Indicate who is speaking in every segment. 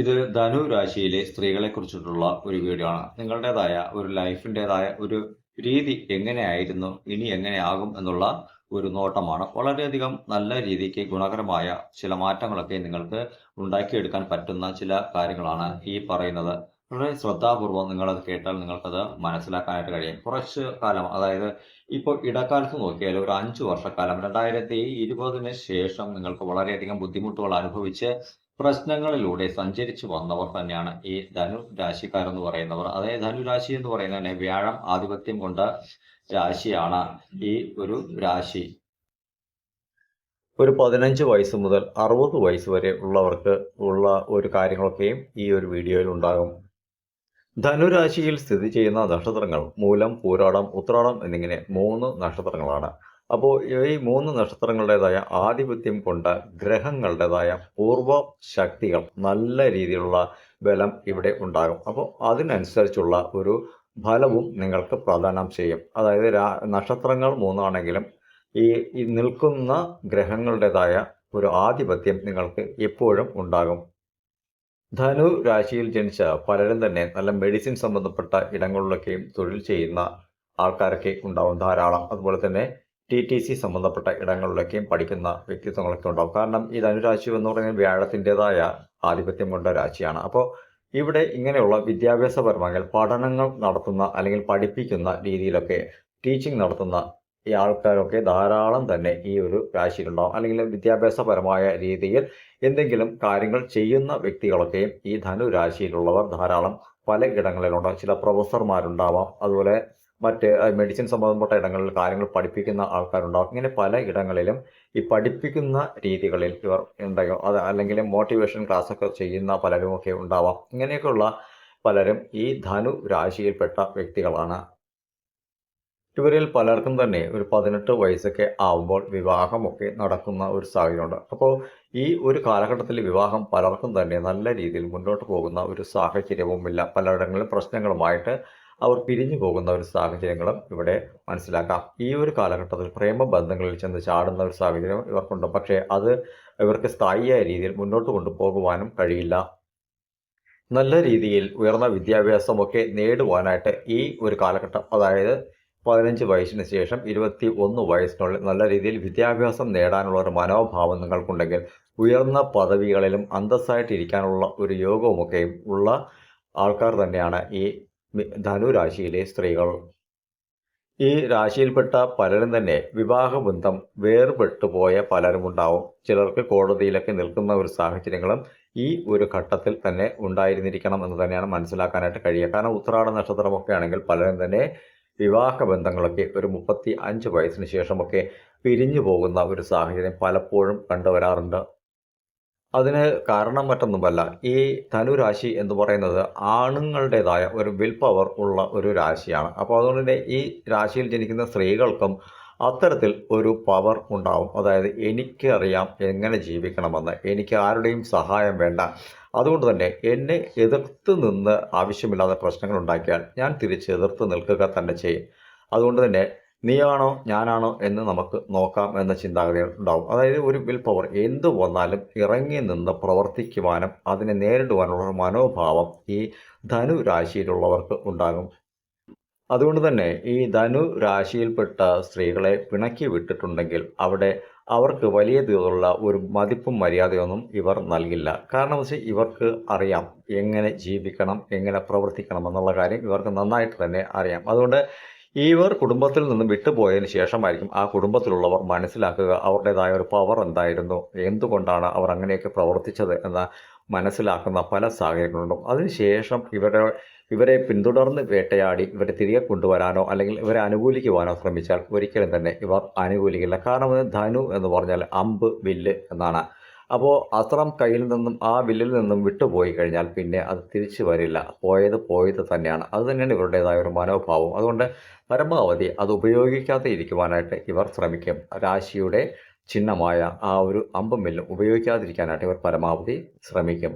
Speaker 1: ഇത് ധനു രാശിയിലെ സ്ത്രീകളെ കുറിച്ചിട്ടുള്ള ഒരു വീഡിയോ ആണ്. നിങ്ങളുടേതായ ഒരു ലൈഫിന്റെതായ ഒരു രീതി എങ്ങനെയായിരുന്നു ഇനി എങ്ങനെയാകും എന്നുള്ള ഒരു നോട്ടമാണ്. വളരെയധികം നല്ല രീതിക്ക് ഗുണകരമായ ചില മാറ്റങ്ങളൊക്കെ നിങ്ങൾക്ക് ഉണ്ടാക്കിയെടുക്കാൻ പറ്റുന്ന ചില കാര്യങ്ങളാണ് ഈ പറയുന്നത്. വളരെ ശ്രദ്ധാപൂർവം നിങ്ങളത് കേട്ടാൽ നിങ്ങൾക്കത് മനസ്സിലാക്കാനായിട്ട് കഴിയും. കുറച്ച് കാലം അതായത് ഇപ്പോൾ ഇടക്കാലത്ത് നോക്കിയാൽ ഒരു അഞ്ച് വർഷക്കാലം രണ്ടായിരത്തി ഇരുപതിന് ശേഷം നിങ്ങൾക്ക് വളരെയധികം ബുദ്ധിമുട്ടുകൾ അനുഭവിച്ച് പ്രശ്നങ്ങളിലൂടെ സഞ്ചരിച്ചു വന്നവർ തന്നെയാണ് ഈ ധനു രാശിക്കാരെന്ന് പറയുന്നവർ. അതായത് ധനുരാശി എന്ന് പറയുന്നത് വ്യാഴം ആധിപത്യം കൊണ്ട രാശിയാണ് ഈ ഒരു രാശി. ഒരു പതിനഞ്ച് വയസ്സ് മുതൽ അറുപത് വയസ്സ് വരെ ഉള്ളവർക്ക് ഉള്ള ഒരു കാര്യങ്ങളൊക്കെയും ഈ ഒരു വീഡിയോയിൽ ഉണ്ടാകും. ധനുരാശിയിൽ സ്ഥിതി ചെയ്യുന്ന നക്ഷത്രങ്ങൾ മൂലം പൂരാടം ഉത്രാടം എന്നിങ്ങനെ മൂന്ന് നക്ഷത്രങ്ങളാണ്. അപ്പോൾ ഈ മൂന്ന് നക്ഷത്രങ്ങളുടേതായ ആധിപത്യം കൊണ്ട ഗ്രഹങ്ങളുടേതായ പൂർവ ശക്തികൾ നല്ല രീതിയിലുള്ള ബലം ഇവിടെ ഉണ്ടാകും. അപ്പോൾ അതിനനുസരിച്ചുള്ള ഒരു ഫലവും നിങ്ങൾക്ക് പ്രദാനം ചെയ്യും. അതായത് നക്ഷത്രങ്ങൾ മൂന്നാണെങ്കിലും ഈ നിൽക്കുന്ന ഗ്രഹങ്ങളുടേതായ ഒരു ആധിപത്യം നിങ്ങൾക്ക് എപ്പോഴും ഉണ്ടാകും. ധനു രാശിയിൽ ജനിച്ച പലരും തന്നെ നല്ല മെഡിസിൻ സംബന്ധപ്പെട്ട ഇടങ്ങളിലൊക്കെയും തൊഴിൽ ചെയ്യുന്ന ആൾക്കാരൊക്കെ ഉണ്ടാവും ധാരാളം. അതുപോലെ തന്നെ ടി ടി സി സംബന്ധപ്പെട്ട ഇടങ്ങളിലൊക്കെയും പഠിക്കുന്ന വ്യക്തിത്വങ്ങളൊക്കെ ഉണ്ടാവും. കാരണം ഈ ധനുരാശി എന്ന് പറയുന്നത് വ്യാഴത്തിന്റെതായ ആധിപത്യം കൊണ്ട രാശിയാണ്. അപ്പോൾ ഇവിടെ ഇങ്ങനെയുള്ള വിദ്യാഭ്യാസപരമായ പഠനങ്ങൾ നടത്തുന്ന അല്ലെങ്കിൽ പഠിപ്പിക്കുന്ന രീതിയിലൊക്കെ ടീച്ചിങ് നടത്തുന്ന ഈ ആൾക്കാരൊക്കെ ധാരാളം തന്നെ ഈ ഒരു രാശിയിലുണ്ടാവും. അല്ലെങ്കിൽ വിദ്യാഭ്യാസപരമായ രീതിയിൽ എന്തെങ്കിലും കാര്യങ്ങൾ ചെയ്യുന്ന വ്യക്തികളൊക്കെയും ഈ ധനുരാശിയിലുള്ളവർ ധാരാളം പല ഇടങ്ങളിലുണ്ട് ചില പ്രൊഫസർമാരുണ്ടാവാം. അതുപോലെ മറ്റ് മെഡിസിൻ സംബന്ധപ്പെട്ട ഇടങ്ങളിൽ കാര്യങ്ങൾ പഠിപ്പിക്കുന്ന ആൾക്കാരുണ്ടാവും. ഇങ്ങനെ പല ഇടങ്ങളിലും ഈ പഠിപ്പിക്കുന്ന രീതികളിൽ ഇവർ ഉണ്ടാകും അത് അല്ലെങ്കിൽ മോട്ടിവേഷൻ ക്ലാസ് ഒക്കെ ചെയ്യുന്ന പലരും ഒക്കെ ഉണ്ടാവാം. ഇങ്ങനെയൊക്കെയുള്ള പലരും ഈ ധനു രാശിയിൽപ്പെട്ട വ്യക്തികളാണ്. ഇവരിൽ പലർക്കും തന്നെ ഒരു പതിനെട്ട് വയസ്സൊക്കെ ആവുമ്പോൾ വിവാഹമൊക്കെ നടക്കുന്ന ഒരു സാഹചര്യമുണ്ട്. അപ്പോൾ ഈ ഒരു കാലഘട്ടത്തിൽ വിവാഹം പലർക്കും തന്നെ നല്ല രീതിയിൽ മുന്നോട്ട് പോകുന്ന ഒരു സാഹചര്യവുമില്ല. പലയിടങ്ങളിലും പ്രശ്നങ്ങളുമായിട്ട് അവർ പിരിഞ്ഞു പോകുന്ന ഒരു സാഹചര്യങ്ങളും ഇവിടെ മനസ്സിലാക്കാം. ഈ ഒരു കാലഘട്ടത്തിൽ പ്രേമബന്ധങ്ങളിൽ ചെന്ന് ചാടുന്ന ഒരു സാഹചര്യം ഇവർക്കുണ്ട്. പക്ഷേ അത് ഇവർക്ക് സ്ഥായിയായ രീതിയിൽ മുന്നോട്ട് കൊണ്ടുപോകുവാനും കഴിയില്ല. നല്ല രീതിയിൽ ഉയർന്ന വിദ്യാഭ്യാസമൊക്കെ നേടുവാനായിട്ട് ഈ ഒരു കാലഘട്ടം അതായത് പതിനഞ്ച് വയസ്സിന് ശേഷം ഇരുപത്തി ഒന്ന് വയസ്സിനുള്ളിൽ നല്ല രീതിയിൽ വിദ്യാഭ്യാസം നേടാനുള്ള ഒരു മനോഭാവം നിങ്ങൾക്കുണ്ടെങ്കിൽ ഉയർന്ന പദവികളിലും അന്തസ്സായിട്ടിരിക്കാനുള്ള ഒരു യോഗവുമൊക്കെയും ഉള്ള ആൾക്കാർ തന്നെയാണ് ഈ ധനുരാശിയിലെ സ്ത്രീകൾ. ഈ രാശിയിൽപ്പെട്ട പലരും തന്നെ വിവാഹബന്ധം വേർപെട്ടു പോയ പലരും ഉണ്ടാവും. ചിലർക്ക് കോടതിയിലൊക്കെ നിൽക്കുന്ന ഒരു സാഹചര്യങ്ങളും ഈ ഒരു ഘട്ടത്തിൽ തന്നെ ഉണ്ടായിരുന്നിരിക്കണം എന്ന് തന്നെയാണ് മനസ്സിലാക്കാനായിട്ട് കഴിയുക. കാരണം ഉത്രാട നക്ഷത്രമൊക്കെ ആണെങ്കിൽ പലരും തന്നെ വിവാഹ ബന്ധങ്ങളൊക്കെ ഒരു മുപ്പത്തി അഞ്ച് വയസ്സിന് ശേഷമൊക്കെ പിരിഞ്ഞു പോകുന്ന ഒരു സാഹചര്യം പലപ്പോഴും കണ്ടുവരാറുണ്ട്. അതിന് കാരണം മറ്റൊന്നുമല്ല. ഈ ധനുരാശി എന്ന് പറയുന്നത് ആണുങ്ങളുടേതായ ഒരു വിൽ പവർ ഉള്ള ഒരു രാശിയാണ്. അപ്പോൾ അതുകൊണ്ട് തന്നെ ഈ രാശിയിൽ ജനിക്കുന്ന സ്ത്രീകൾക്കും അത്തരത്തിൽ ഒരു പവർ ഉണ്ടാവും. അതായത് എനിക്കറിയാം എങ്ങനെ ജീവിക്കണമെന്ന്. എനിക്ക് ആരുടെയും സഹായം വേണ്ട. അതുകൊണ്ട് തന്നെ എന്നെ എതിർത്ത് നിന്ന് ആവശ്യമില്ലാത്ത പ്രശ്നങ്ങൾ ഉണ്ടാക്കിയാൽ ഞാൻ തിരിച്ച് എതിർത്ത് നിൽക്കുക തന്നെ ചെയ്യും. അതുകൊണ്ട് തന്നെ നീയാണോ ഞാനാണോ എന്ന് നമുക്ക് നോക്കാം എന്ന ചിന്താഗതികൾ ഉണ്ടാവും. അതായത് ഒരു വിൽ പവർ എന്ത് വന്നാലും ഇറങ്ങി നിന്ന് പ്രവർത്തിക്കുവാനും അതിനെ നേരിടുവാനുള്ള മനോഭാവം ഈ ധനു രാശിയിലുള്ളവർക്ക് ഉണ്ടാകും. അതുകൊണ്ട് തന്നെ ഈ ധനു രാശിയിൽപ്പെട്ട സ്ത്രീകളെ പിണക്കി വിട്ടിട്ടുണ്ടെങ്കിൽ അവിടെ അവർക്ക് വലിയ തോതിലുള്ള ഒരു മതിപ്പും മര്യാദയൊന്നും ഇവർ നൽകില്ല. കാരണം വെച്ചാൽ ഇവർക്ക് അറിയാം എങ്ങനെ ജീവിക്കണം എങ്ങനെ പ്രവർത്തിക്കണം എന്നുള്ള കാര്യം ഇവർക്ക് നന്നായിട്ട് തന്നെ അറിയാം. അതുകൊണ്ട് ഇവർ കുടുംബത്തിൽ നിന്നും വിട്ടുപോയതിന് ശേഷമായിരിക്കും ആ കുടുംബത്തിലുള്ളവർ മനസ്സിലാക്കുക. അവരുടേതായ ഒരു പവർ എന്തായിരുന്നു? എന്തുകൊണ്ടാണ് അവർ അങ്ങനെയൊക്കെ പ്രവർത്തിച്ചത് എന്ന മനസ്സിലാക്കുന്ന പല സാഹചര്യങ്ങളുണ്ടും അതിനുശേഷം ഇവരെ ഇവരെ പിന്തുടർന്ന് വേട്ടയാടി ഇവരെ തിരികെ കൊണ്ടുവരാനോ അല്ലെങ്കിൽ ഇവരെ അനുകൂലിക്കുവാനോ ശ്രമിച്ചാൽ ഒരിക്കലും തന്നെ ഇവർ അനുകൂലിക്കില്ല. കാരണം ധനു എന്ന് പറഞ്ഞാൽ അമ്പ് വില്ല് എന്നാണ് അപ്പോൾ അസ്ത്രം കയ്യിൽ നിന്നും ആ വില്ലിൽ നിന്നും വിട്ടുപോയി കഴിഞ്ഞാൽ പിന്നെ അത് തിരിച്ചു വരില്ല. പോയത് പോയത് തന്നെയാണ്. അത് തന്നെയാണ് ഇവരുടേതായ ഒരു മനോഭാവം. അതുകൊണ്ട് പരമാവധി അത് ഉപയോഗിക്കാതെ ഇരിക്കുവാനായിട്ട് ഇവർ ശ്രമിക്കും. രാശിയുടെ ചിഹ്നമായ ആ ഒരു അമ്പും വില്ലും ഉപയോഗിക്കാതിരിക്കാനായിട്ട് ഇവർ പരമാവധി ശ്രമിക്കും.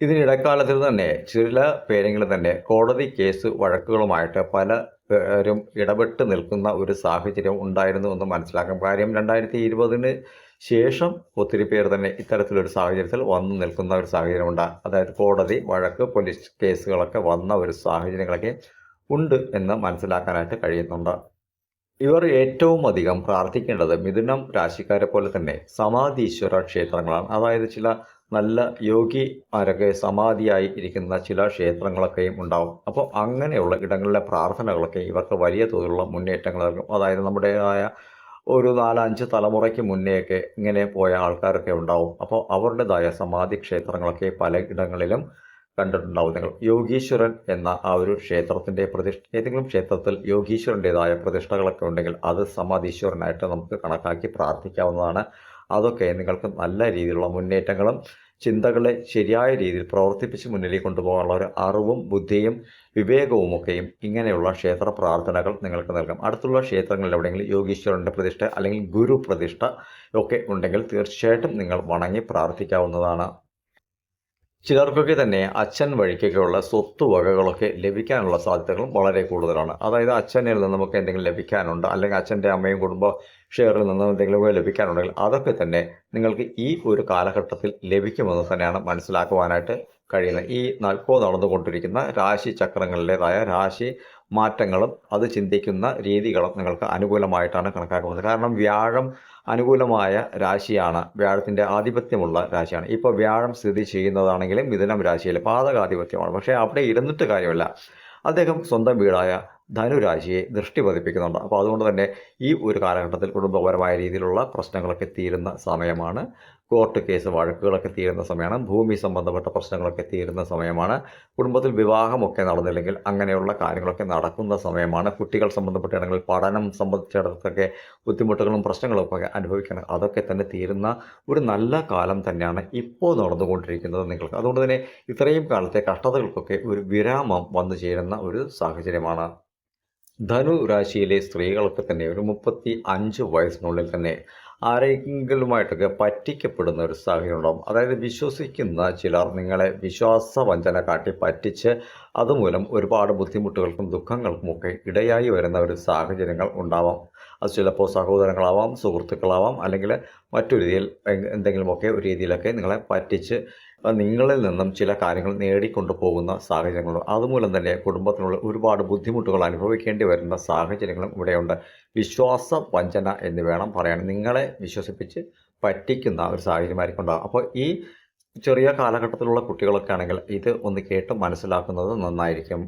Speaker 1: ഇതിനിടക്കാലത്തിൽ തന്നെ ചില പേരെങ്കിലും തന്നെ കോടതി കേസ് വഴക്കുകളുമായിട്ട് പല പേരും ഇടപെട്ട് നിൽക്കുന്ന ഒരു സാഹചര്യം ഉണ്ടായിരുന്നു എന്ന് മനസ്സിലാക്കാം. കാര്യം രണ്ടായിരത്തി ഇരുപതിന് ശേഷം ഒത്തിരി പേർ തന്നെ ഇത്തരത്തിലൊരു സാഹചര്യത്തിൽ വന്നു നിൽക്കുന്ന ഒരു സാഹചര്യമുണ്ട്. അതായത് കോടതി വഴക്ക് പോലീസ് കേസുകളൊക്കെ വന്ന ഒരു സാഹചര്യങ്ങളൊക്കെ ഉണ്ട് എന്ന് മനസ്സിലാക്കാനായിട്ട് കഴിയുന്നുണ്ട്. ഇവർ ഏറ്റവും അധികം പ്രാർത്ഥിക്കേണ്ടത് മിഥുനം രാശിക്കാരെ പോലെ തന്നെ സമാധീശ്വര ക്ഷേത്രങ്ങളാണ്. അതായത് ചില നല്ല യോഗിമാരൊക്കെ സമാധിയായി ഇരിക്കുന്ന ചില ക്ഷേത്രങ്ങളൊക്കെയും ഉണ്ടാവും. അപ്പോൾ അങ്ങനെയുള്ള ഇടങ്ങളിലെ പ്രാർത്ഥനകളൊക്കെ ഇവർക്ക് വലിയ തോതിലുള്ള മുന്നേറ്റങ്ങൾ നൽകും. അതായത് നമ്മുടേതായ ഒരു നാലഞ്ച് തലമുറയ്ക്ക് മുന്നേയൊക്കെ ഇങ്ങനെ പോയ ആൾക്കാരൊക്കെ ഉണ്ടാവും. അപ്പോൾ അവരുടേതായ സമാധി ക്ഷേത്രങ്ങളൊക്കെ പല ഇടങ്ങളിലും കണ്ടിട്ടുണ്ടാവും. നിങ്ങൾ യോഗീശ്വരൻ എന്ന ആ ഒരു ക്ഷേത്രത്തിന്റെ പ്രതിഷ്ഠ ഏതെങ്കിലും ക്ഷേത്രത്തിൽ യോഗീശ്വരന്റെതായ പ്രതിഷ്ഠകളൊക്കെ ഉണ്ടെങ്കിൽ അത് സമാധീശ്വരനായിട്ട് നമുക്ക് കണക്കാക്കി പ്രാർത്ഥിക്കാവുന്നതാണ്. അതൊക്കെ നിങ്ങൾക്ക് നല്ല രീതിയിലുള്ള മുന്നേറ്റങ്ങളും ചിന്തകളെ ശരിയായ രീതിയിൽ പ്രവർത്തിപ്പിച്ച് മുന്നിലേക്ക് കൊണ്ടുപോകാനുള്ള ഒരു അറിവും ബുദ്ധിയും വിവേകവും ഒക്കെയും ഇങ്ങനെയുള്ള ക്ഷേത്ര പ്രാർത്ഥനകൾ നിങ്ങൾക്ക് നൽകാം. അടുത്തുള്ള ക്ഷേത്രങ്ങളിൽ എവിടെയെങ്കിലും യോഗീശ്വരന്റെ പ്രതിഷ്ഠ അല്ലെങ്കിൽ ഗുരു പ്രതിഷ്ഠ ഒക്കെ ഉണ്ടെങ്കിൽ തീർച്ചയായിട്ടും നിങ്ങൾ വണങ്ങി പ്രാർത്ഥിക്കാവുന്നതാണ്. ചിലർക്കൊക്കെ തന്നെ അച്ഛൻ വഴിക്കൊക്കെയുള്ള സ്വത്തുവകകളൊക്കെ ലഭിക്കാനുള്ള സാധ്യതകളും വളരെ കൂടുതലാണ്. അതായത് അച്ഛനിൽ നിന്ന് നമുക്ക് എന്തെങ്കിലും ലഭിക്കാനുണ്ട് അല്ലെങ്കിൽ അച്ഛന്റെ അമ്മയും കുടുംബ ഷെയറിൽ നിന്ന് എന്തെങ്കിലും ലഭിക്കാനുണ്ടെങ്കിൽ അതൊക്കെ തന്നെ നിങ്ങൾക്ക് ഈ ഒരു കാലഘട്ടത്തിൽ ലഭിക്കുമെന്ന് തന്നെയാണ് മനസ്സിലാക്കുവാനായിട്ട് കഴിയുന്നത്. ഈ ഇപ്പോൾ നടന്നുകൊണ്ടിരിക്കുന്ന രാശി ചക്രങ്ങളിലേതായ രാശി മാറ്റങ്ങളും അത് ചിന്തിക്കുന്ന രീതികളും നിങ്ങൾക്ക് അനുകൂലമായിട്ടാണ് കണക്കാക്കുന്നത്. കാരണം വ്യാഴം അനുകൂലമായ രാശിയാണ്. വ്യാഴത്തിന്റെ ആധിപത്യമുള്ള രാശിയാണ്. ഇപ്പോൾ വ്യാഴം സ്ഥിതി ചെയ്യുന്നതാണെങ്കിലും മിഥുനം രാശിയിൽ പാതകാധിപത്യമാണ്. പക്ഷേ അവിടെ ഇരുന്നിട്ട് കാര്യമല്ല. അദ്ദേഹം സ്വന്തം വീടായ ധനുരാശിയെ ദൃഷ്ടി പതിപ്പിക്കുന്നുണ്ട്. അപ്പോൾ അതുകൊണ്ട് തന്നെ ഈ ഒരു കാലഘട്ടത്തിൽ കുടുംബപരമായ രീതിയിലുള്ള പ്രശ്നങ്ങളൊക്കെ തീരുന്ന സമയമാണ് കോർട്ട് കേസ് വഴക്കുകളൊക്കെ തീരുന്ന സമയമാണ് ഭൂമി സംബന്ധപ്പെട്ട പ്രശ്നങ്ങളൊക്കെ തീരുന്ന സമയമാണ് കുടുംബത്തിൽ വിവാഹമൊക്കെ നടന്നില്ലെങ്കിൽ അങ്ങനെയുള്ള കാര്യങ്ങളൊക്കെ നടക്കുന്ന സമയമാണ് കുട്ടികൾ സംബന്ധപ്പെട്ടാണെങ്കിൽ പഠനം സംബന്ധിച്ചിടത്തൊക്കെ ബുദ്ധിമുട്ടുകളും പ്രശ്നങ്ങളും ഒക്കെ അനുഭവിക്കണം. അതൊക്കെ തന്നെ തീരുന്ന ഒരു നല്ല കാലം തന്നെയാണ് ഇപ്പോൾ നടന്നുകൊണ്ടിരിക്കുന്നത് നിങ്ങൾക്ക്. അതുകൊണ്ട് തന്നെ ഇത്രയും കാലത്തെ കഷ്ടതകൾക്കൊക്കെ ഒരു വിരാമം വന്നു ചേരുന്ന ഒരു സാഹചര്യമാണ്. ധനു രാശിയിലെ സ്ത്രീകൾക്ക് തന്നെ ഒരു മുപ്പത്തി അഞ്ച് വയസ്സിനുള്ളിൽ തന്നെ ആരെങ്കിലുമായിട്ടൊക്കെ പറ്റിക്കപ്പെടുന്ന ഒരു സാഹചര്യം ഉണ്ടാകും അതായത് വിശ്വസിക്കുന്ന ചിലർ നിങ്ങളെ വിശ്വാസവഞ്ചന കാട്ടി പറ്റിച്ച് അതുമൂലം ഒരുപാട് ബുദ്ധിമുട്ടുകൾക്കും ദുഃഖങ്ങൾക്കും ഒക്കെ ഇടയായി വരുന്ന ഒരു സാഹചര്യങ്ങൾ ഉണ്ടാവാം. അത് ചിലപ്പോൾ സഹോദരങ്ങളാവാം സുഹൃത്തുക്കളാവാം അല്ലെങ്കിൽ മറ്റൊരു രീതിയിൽ എന്തെങ്കിലുമൊക്കെ ഒരു രീതിയിലൊക്കെ നിങ്ങളെ പറ്റിച്ച് നിങ്ങളിൽ നിന്നും ചില കാര്യങ്ങൾ നേടിക്കൊണ്ടു പോകുന്ന സാഹചര്യങ്ങളും അതുമൂലം തന്നെ കുടുംബത്തിനുള്ള ഒരുപാട് ബുദ്ധിമുട്ടുകൾ അനുഭവിക്കേണ്ടി വരുന്ന സാഹചര്യങ്ങളും ഇവിടെയുണ്ട്. വിശ്വാസ വഞ്ചന എന്ന് വേണം പറയാൻ. നിങ്ങളെ വിശ്വസിപ്പിച്ച് പറ്റിക്കുന്ന ഒരു സാഹചര്യമായിരിക്കും ഉണ്ടാകും അപ്പോൾ ഈ ചെറിയ കാലഘട്ടത്തിലുള്ള കുട്ടികളൊക്കെ ആണെങ്കിൽ ഇത് ഒന്ന് കേട്ട് മനസ്സിലാക്കുന്നത് നന്നായിരിക്കും.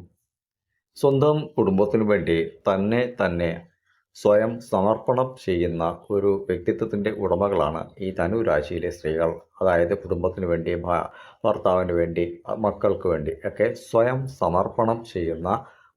Speaker 1: സ്വന്തം കുടുംബത്തിനു വേണ്ടി തന്നെ തന്നെ സ്വയം സമർപ്പണം ചെയ്യുന്ന ഒരു വ്യക്തിത്വത്തിന്റെ ഉടമകളാണ് ഈ ധനുരാശിയിലെ സ്ത്രീകൾ. അതായത് കുടുംബത്തിന് വേണ്ടി ഭർത്താവിന് വേണ്ടി മക്കൾക്ക് വേണ്ടി ഒക്കെ സ്വയം സമർപ്പണം ചെയ്യുന്ന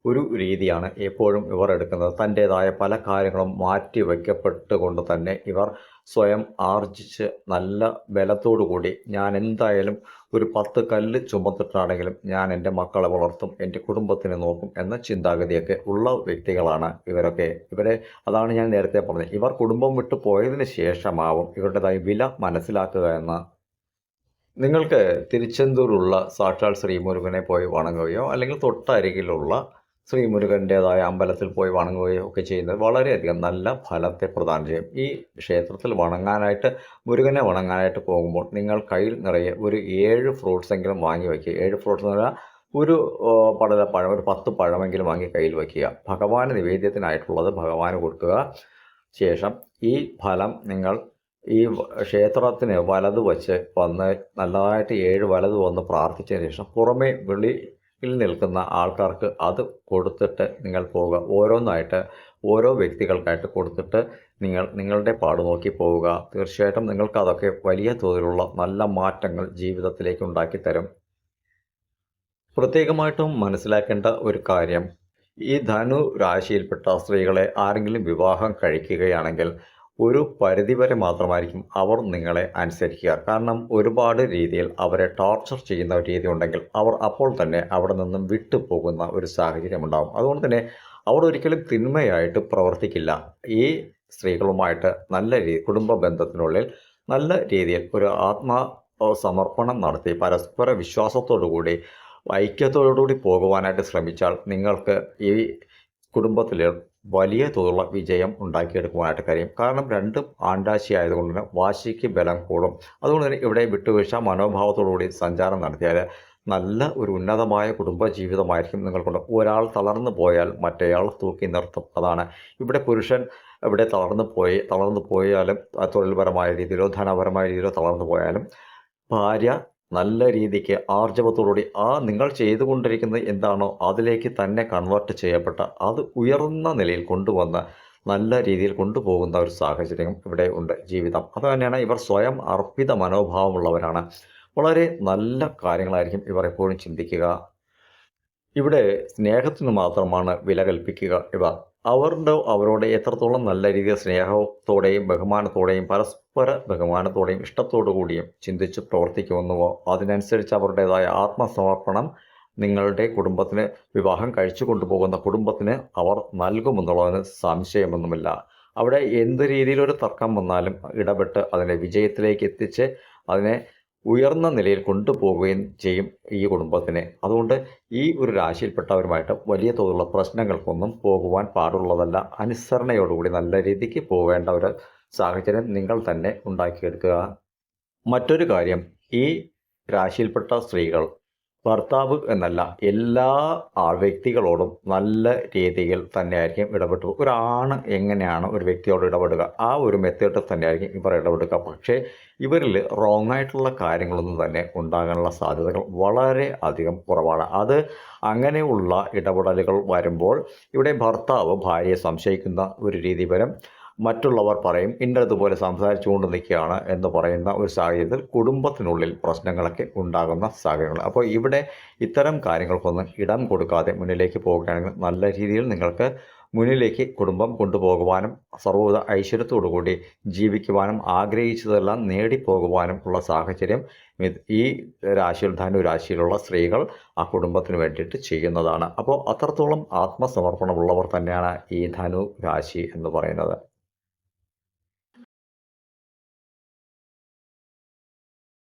Speaker 1: ഒരു രീതിയാണ് എപ്പോഴും ഇവർ എടുക്കുന്നത്. തന്റേതായ പല കാര്യങ്ങളും മാറ്റി വയ്ക്കപ്പെട്ടുകൊണ്ട് തന്നെ ഇവർ സ്വയം ആർജിച്ച് നല്ല ബലത്തോടു കൂടി ഞാൻ എന്തായാലും ഒരു പത്ത് കല്ല് ചുമത്തിട്ടാണെങ്കിലും ഞാൻ എന്റെ മക്കളെ വളർത്തും എന്റെ കുടുംബത്തിനെ നോക്കും എന്ന ചിന്താഗതിയൊക്കെ ഉള്ള വ്യക്തികളാണ് ഇവരൊക്കെ. ഇവരെ അതാണ് ഞാൻ നേരത്തെ പറഞ്ഞത്. ഇവർ കുടുംബം വിട്ടു പോയതിന് ശേഷമാവും ഇവരുടേതായ വില മനസ്സിലാക്കുക എന്ന. നിങ്ങൾക്ക് തിരുച്ചെന്തൂരുള്ള സാക്ഷാൽ ശ്രീമുരുകനെ പോയി വണങ്ങുകയോ അല്ലെങ്കിൽ തൊട്ടരികിലുള്ള ശ്രീ മുരുകന്റേതായ അമ്പലത്തിൽ പോയി വണങ്ങുകയോ ഒക്കെ ചെയ്യുന്നത് വളരെയധികം നല്ല ഫലത്തെ പ്രദാനം ചെയ്യും. ഈ ക്ഷേത്രത്തിൽ വണങ്ങാനായിട്ട് മുരുകനെ വണങ്ങാനായിട്ട് പോകുമ്പോൾ നിങ്ങൾ കയ്യിൽ നിറയെ ഒരു ഏഴ് ഫ്രൂട്ട്സ് എങ്കിലും വാങ്ങി വയ്ക്കുക. ഏഴ് ഫ്രൂട്ട്സ് എന്ന് പറഞ്ഞാൽ ഒരു പഴം ഒരു പത്ത് പഴമെങ്കിലും വാങ്ങി കയ്യിൽ വയ്ക്കുക. ഭഗവാന് നിവേദ്യത്തിനായിട്ടുള്ളത് ഭഗവാന് കൊടുക്കുക. ശേഷം ഈ ഫലം നിങ്ങൾ ഈ ക്ഷേത്രത്തിന് വലത് വച്ച് വന്ന് നല്ലതായിട്ട് ഏഴ് വലത് വന്ന് പ്രാർത്ഥിച്ചതിന് ശേഷം പുറമേ വെളി ിൽ നിൽക്കുന്ന ആൾക്കാർക്ക് അത് കൊടുത്തിട്ട് നിങ്ങൾ പോവുക. ഓരോന്നായിട്ട് ഓരോ വ്യക്തികൾക്കായിട്ട് കൊടുത്തിട്ട് നിങ്ങൾ നിങ്ങളുടെ പാട് നോക്കി പോവുക. തീർച്ചയായിട്ടും നിങ്ങൾക്ക് അതൊക്കെ വലിയ തോതിലുള്ള നല്ല മാറ്റങ്ങൾ ജീവിതത്തിലേക്ക് ഉണ്ടാക്കി തരും. പ്രത്യേകമായിട്ടും മനസ്സിലാക്കേണ്ട ഒരു കാര്യം ഈ ധനു രാശിയിൽപ്പെട്ട സ്ത്രീകളെ ആരെങ്കിലും വിവാഹം കഴിക്കുകയാണെങ്കിൽ ഒരു പരിധിവരെ മാത്രമായിരിക്കും അവർ നിങ്ങളെ അനുസരിക്കുക. കാരണം ഒരുപാട് രീതിയിൽ അവരെ ടോർച്ചർ ചെയ്യുന്ന ഒരു രീതി ഉണ്ടെങ്കിൽ അവർ അപ്പോൾ തന്നെ അവിടെ നിന്നും വിട്ടുപോകുന്ന ഒരു സാഹചര്യം ഉണ്ടാകും അതുകൊണ്ട് തന്നെ അവർ ഒരിക്കലും തിന്മയായിട്ട് പ്രവർത്തിക്കില്ല. ഈ സ്ത്രീകളുമായിട്ട് നല്ല രീതി കുടുംബ ബന്ധത്തിനുള്ളിൽ നല്ല രീതിയിൽ ഒരു ആത്മാ സമർപ്പണം നടത്തി പരസ്പര വിശ്വാസത്തോടു കൂടി ഐക്യത്തോടുകൂടി പോകുവാനായിട്ട് ശ്രമിച്ചാൽ നിങ്ങൾക്ക് ഈ കുടുംബത്തിൽ വലിയ തോതിലുള്ള വിജയം ഉണ്ടാക്കിയെടുക്കുവാനായിട്ട് കഴിയും. കാരണം രണ്ട് ആണ്ടാശി ആയതുകൊണ്ട് തന്നെ വാശിക്ക് ബലം കൂടും. അതുകൊണ്ട് തന്നെ ഇവിടെ വിട്ടുവീഴ്ച മനോഭാവത്തോടുകൂടി സഞ്ചാരം നടത്തിയാൽ നല്ല ഒരു ഉന്നതമായ കുടുംബ ജീവിതമായിരിക്കും നിങ്ങൾക്കുണ്ട്. ഒരാൾ തളർന്നു പോയാൽ മറ്റേയാൾ തൂക്കി നിർത്തും. അതാണ്. ഇവിടെ പുരുഷൻ ഇവിടെ തളർന്നു പോയി തളർന്നു പോയാലും തൊഴിൽപരമായ രീതിയിലോ ധനപരമായ രീതിയിലോ തളർന്നു പോയാലും ഭാര്യ നല്ല രീതിക്ക് ആർജവത്തോടുകൂടി ആ നിങ്ങൾ ചെയ്തുകൊണ്ടിരിക്കുന്നത് എന്താണോ അതിലേക്ക് തന്നെ കൺവേർട്ട് ചെയ്യപ്പെട്ട അത് ഉയർന്ന നിലയിൽ കൊണ്ടുവന്ന് നല്ല രീതിയിൽ കൊണ്ടുപോകുന്ന ഒരു സാഹചര്യം ഇവിടെ ഉണ്ട് ജീവിതം. അത് തന്നെയാണ് ഇവർ സ്വയം അർപ്പിത മനോഭാവമുള്ളവരാണ്. വളരെ നല്ല കാര്യങ്ങളായിരിക്കും ഇവർ എപ്പോഴും ചിന്തിക്കുക. ഇവിടെ സ്നേഹത്തിന് മാത്രമാണ് വില കൽപ്പിക്കുക ഇവർ അവരുടെ അവരോട് എത്രത്തോളം നല്ല രീതിയിൽ സ്നേഹത്തോടെയും ബഹുമാനത്തോടെയും പരസ്പര ബഹുമാനത്തോടെയും ഇഷ്ടത്തോടു കൂടിയും ചിന്തിച്ച് പ്രവർത്തിക്കുമെന്നുവോ അതിനനുസരിച്ച് അവരുടേതായ ആത്മസമർപ്പണം നിങ്ങളുടെ കുടുംബത്തിന് വിവാഹം കഴിച്ചു കൊണ്ടുപോകുന്ന കുടുംബത്തിന് അവർ നൽകുമെന്നുള്ളതിന് സംശയമൊന്നുമില്ല. അവിടെ എന്ത് രീതിയിലൊരു തർക്കം വന്നാലും ഇടപെട്ട് അതിനെ വിജയത്തിലേക്ക് എത്തിച്ച് അതിനെ ഉയർന്ന നിലയിൽ കൊണ്ടുപോവുകയും ചെയ്യും ഈ കുടുംബത്തിനെ. അതുകൊണ്ട് ഈ ഒരു രാശിയിൽപ്പെട്ടവരുമായിട്ട് വലിയ തോതിലുള്ള പ്രശ്നങ്ങൾക്കൊന്നും പോകുവാൻ പാടുള്ളതല്ല. അനുസരണയോടുകൂടി നല്ല രീതിക്ക് പോകേണ്ട ഒരു സാഹചര്യം നിങ്ങൾ തന്നെ ഉണ്ടാക്കിയെടുക്കുക. മറ്റൊരു കാര്യം ഈ രാശിയിൽപ്പെട്ട സ്ത്രീകൾ ഭർത്താവ് എന്നല്ല എല്ലാ വ്യക്തികളോടും നല്ല രീതിയിൽ തന്നെയായിരിക്കും ഇടപെട്ടു. ഒരാണ് എങ്ങനെയാണ് ഒരു വ്യക്തിയോട് ഇടപെടുക? ആ ഒരു മെത്തേഡ് തന്നെയായിരിക്കും ഇവർ ഇടപെടുക. പക്ഷേ ഇവരിൽ റോങ് ആയിട്ടുള്ള കാര്യങ്ങളൊന്നും തന്നെ ഉണ്ടാകാനുള്ള സാധ്യതകൾ വളരെ അധികം കുറവാണ്. അത് അങ്ങനെയുള്ള ഇടപെടലുകൾ വരുമ്പോൾ ഇവിടെ ഭർത്താവ് ഭാര്യയെ സംശയിക്കുന്ന ഒരു രീതി വരും. മറ്റുള്ളവർ പറയും ഇന്നതുപോലെ സംസാരിച്ചുകൊണ്ട് നിൽക്കുകയാണ് എന്ന് പറയുന്ന ഒരു സാഹചര്യത്തിൽ കുടുംബത്തിനുള്ളിൽ പ്രശ്നങ്ങളൊക്കെ ഉണ്ടാകുന്ന സാഹചര്യങ്ങൾ. അപ്പോൾ ഇവിടെ ഇത്തരം കാര്യങ്ങൾക്കൊന്നും ഇടം കൊടുക്കാതെ മുന്നിലേക്ക് പോവുകയാണെങ്കിൽ നല്ല രീതിയിൽ നിങ്ങൾക്ക് മുന്നിലേക്ക് കുടുംബം കൊണ്ടുപോകുവാനും സർവത ഐശ്വര്യത്തോടുകൂടി ജീവിക്കുവാനും ആഗ്രഹിച്ചതെല്ലാം നേടിപ്പോകുവാനും ഉള്ള സാഹചര്യം ഈ രാശിയിൽ ധനു രാശിയിലുള്ള സ്ത്രീകൾ ആ കുടുംബത്തിന് വേണ്ടിയിട്ട് ചെയ്യുന്നതാണ്. അപ്പോൾ അത്രത്തോളം ആത്മസമർപ്പണമുള്ളവർ തന്നെയാണ് ഈ ധനു രാശി എന്ന് പറയുന്നത്.